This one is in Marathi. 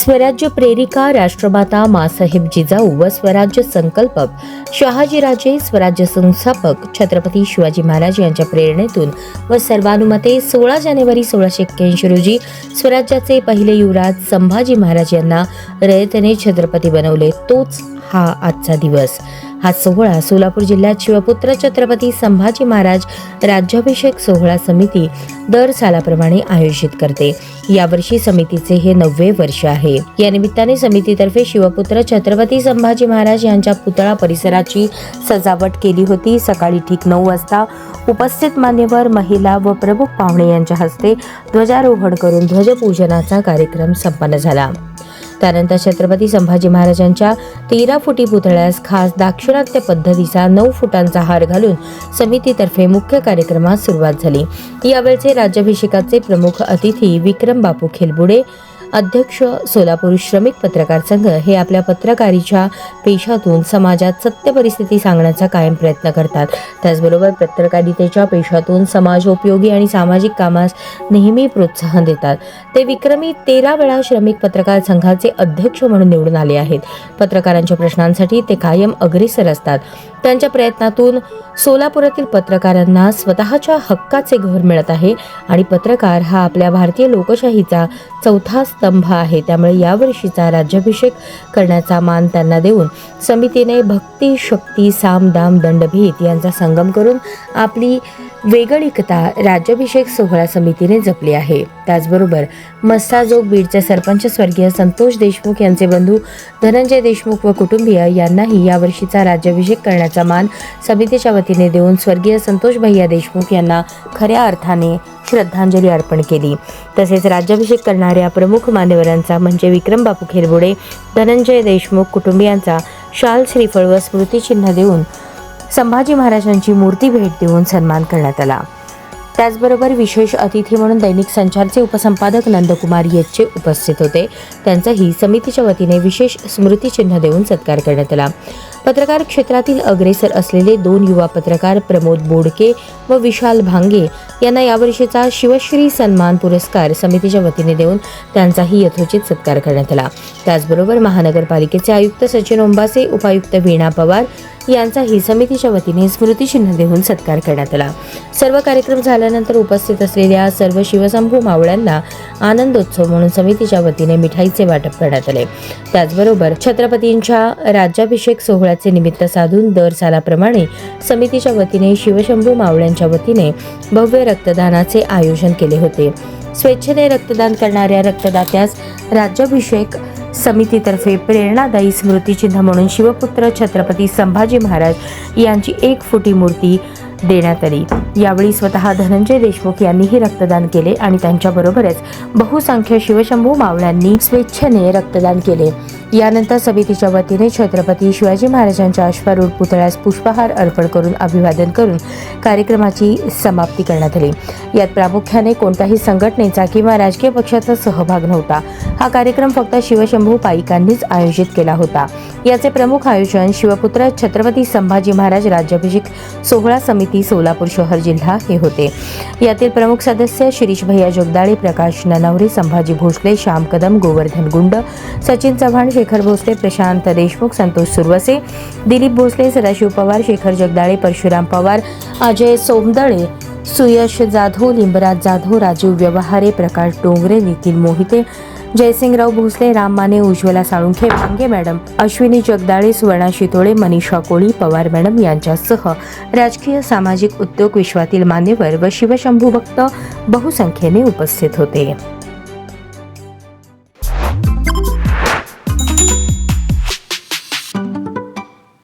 स्वराज्य प्रेरिका राष्ट्रमाता मासाहेब जिजाऊ व स्वराज्य संकल्पक शहाजीराजे स्वराज्य संस्थापक छत्रपती शिवाजी महाराज यांच्या प्रेरणेतून व सर्वानुमते सोळा जानेवारी सोळाशे एक्क्याऐंशी रोजी स्वराज्याचे पहिले युवराज संभाजी महाराज यांना रयतेने छत्रपती बनवले. तोच हा आजचा दिवस. हा सोहळा सोलापूर जिल्ह्यात शिवपुत्र छत्रपती संभाजी महाराज राज्याभिषेक सोहळा समिती दर सालाप्रमाणे आयोजित करते. यावर्षी समितीचे हे नववे वर्ष आहे. या निमित्ताने समितीतर्फे शिवपुत्र छत्रपती संभाजी महाराज यांच्या पुतळा परिसराची सजावट केली होती. सकाळी ठीक नऊ वाजता उपस्थित मान्यवर महिला व प्रमुख पाहुणे यांच्या हस्ते ध्वजारोहण करून ध्वजपूजनाचा कार्यक्रम संपन्न झाला. त्यानंतर छत्रपती संभाजी महाराजांच्या तेरा फुटी पुतळ्यास खास दाक्षिणात्य पद्धतीचा नऊ फुटांचा हार घालून समितीतर्फे मुख्य कार्यक्रमास सुरुवात झाली. यावेळचे राज्याभिषेकाचे प्रमुख अतिथी विक्रम बापू खेलबुडे अध्यक्ष सोलापूर श्रमिक पत्रकार संघ हे आपल्या पत्रकारीच्या पेशातून समाजात सत्य परिस्थिती सांगण्याचा कायम प्रयत्न करतात. त्याचबरोबर पत्रकारितेच्या पेशातून समाजोपयोगी आणि सामाजिक कामास नेहमी प्रोत्साहन देतात. ते विक्रमी तेरा वेळा श्रमिक पत्रकार संघाचे अध्यक्ष म्हणून निवडून आले आहेत. पत्रकारांच्या प्रश्नांसाठी ते कायम अग्रेसर असतात. त्यांच्या प्रयत्नातून सोलापुरातील पत्रकारांना स्वतःच्या हक्काचे घर मिळत आहे आणि पत्रकार हा आपल्या भारतीय लोकशाहीचा चौथा स्तंभ आहे. त्यामुळे यावर्षीचा राज्याभिषेक करण्याचा मान त्यांना देऊन समितीने भक्ती शक्ती साम दाम दंडभेद यांचा संगम करून आपली वेगळीकता राज्याभिषेक सोहळा समितीने जपली आहे. त्याचबरोबर मस्ताजोग बीडचे सरपंच स्वर्गीय संतोष देशमुख यांचे बंधू धनंजय देशमुख व कुटुंबीय यांनाही यावर्षीचा राज्याभिषेक करण्याचा मान समितीच्या वतीने देऊन स्वर्गीय संतोष भैया देशमुख यांना खऱ्या अर्थाने श्रद्धांजली अर्पण केली. तसेच राज्याभिषेक करणाऱ्या प्रमुख मान्यवरांचा म्हणजे विक्रम बापू खेरबुडे धनंजय देशमुख कुटुंबियांचा शाल श्रीफळ व स्मृतिचिन्ह देऊन संभाजी महाराजांची मूर्ती भेट देऊन सन्मान करण्यात आला. त्याचबरोबर विशेष अतिथी म्हणून दैनिक संचारचे उपसंपादक नंदकुमार येच्चे उपस्थित होते. त्यांचाही समितीच्या वतीने विशेष स्मृतिचिन्ह देऊन सत्कार करण्यात आला. पत्रकार क्षेत्रातील अग्रेसर असलेले दोन युवा पत्रकार प्रमोद बोडके व विशाल भांगे यांना यावर्षीचा शिवश्री सन्मान पुरस्कार समितीच्या वतीने देऊन त्यांचाही यथोचित सत्कार करण्यात आला. त्याचबरोबर महानगरपालिकेचे आयुक्त सचिन ओंबासे उपायुक्त वीणा पवार यांचाही समितीच्या वतीने स्मृतिचिन्ह देऊन सत्कार करण्यात आला. सर्व कार्यक्रम झाल्यानंतर उपस्थित असलेल्या सर्व शिवशंभू मावळ्यांना आनंदोत्सव म्हणून समितीच्या वतीने मिठाईचे वाटप करण्यात आले. त्याचबरोबर छत्रपतींच्या राज्याभिषेक सोहळ्याचे निमित्त साधून दर सालाप्रमाणे समितीच्या वतीने शिवशंभू मावळ्यांच्या वतीने भव्य रक्तदानाचे आयोजन केले होते. स्वेच्छेने रक्तदान करणाऱ्या रक्तदात्यास राज्याभिषेक समितीतर्फे प्रेरणादायी स्मृतिचिन्ह म्हणून शिवपुत्र छत्रपती संभाजी महाराज यांची एक फुटी मूर्ती देण्यात आली. यावेळी स्वतः धनंजय देशमुख यांनीही रक्तदान केले आणि त्यांच्याबरोबरच बहुसंख्य शिवशंभू मावळ्यांनी स्वेच्छेने रक्तदान केले. यानंतर समितीच्या वतीने छत्रपती शिवाजी महाराजांच्या अश्वारूढ पुतळ्यास पुष्पहार अर्पण करून अभिवादन करून कार्यक्रमाची समाप्ती करण्यात आली. यात प्रामुख्याने कोणत्याही संघटनेचा किंवा राजकीय पक्षाचा सहभाग नव्हता. हा कार्यक्रम फक्त शिवशंभू पाईकांनीच आयोजित केला होता. याचे प्रमुख आयोजन शिवपुत्र छत्रपती संभाजी महाराज राज्याभिषेक सोहळा समिती सोलापूर शहर जिल्हा हे होते. यातील प्रमुख सदस्य शिरीष भैया जगदाळे प्रकाश ननवरे संभाजी भोसले श्याम कदम गोवर्धन गुंड सचिन चव्हाण शेखर भोसले प्रशांत देशमुख संतोष सुरवसे दिलीप भोसले सदाशिव पवार शेखर जगदाळे परशुराम पवार अजय सोमदळे सुयश जाधव लिंबराज जाधव राजीव व्यवहारे प्रकाश डोंगरे नितीन मोहिते जयसिंगराव भोसले राम माने उज्ज्वला साळुंखे वांगे मॅडम अश्विनी जगदाळे सुवर्णा शितोळे मनीषा कोळी पवार मॅडम यांच्यासह राजकीय सामाजिक उद्योग विश्वातील मान्यवर व शिवशंभू भक्त बहुसंख्येने उपस्थित होते.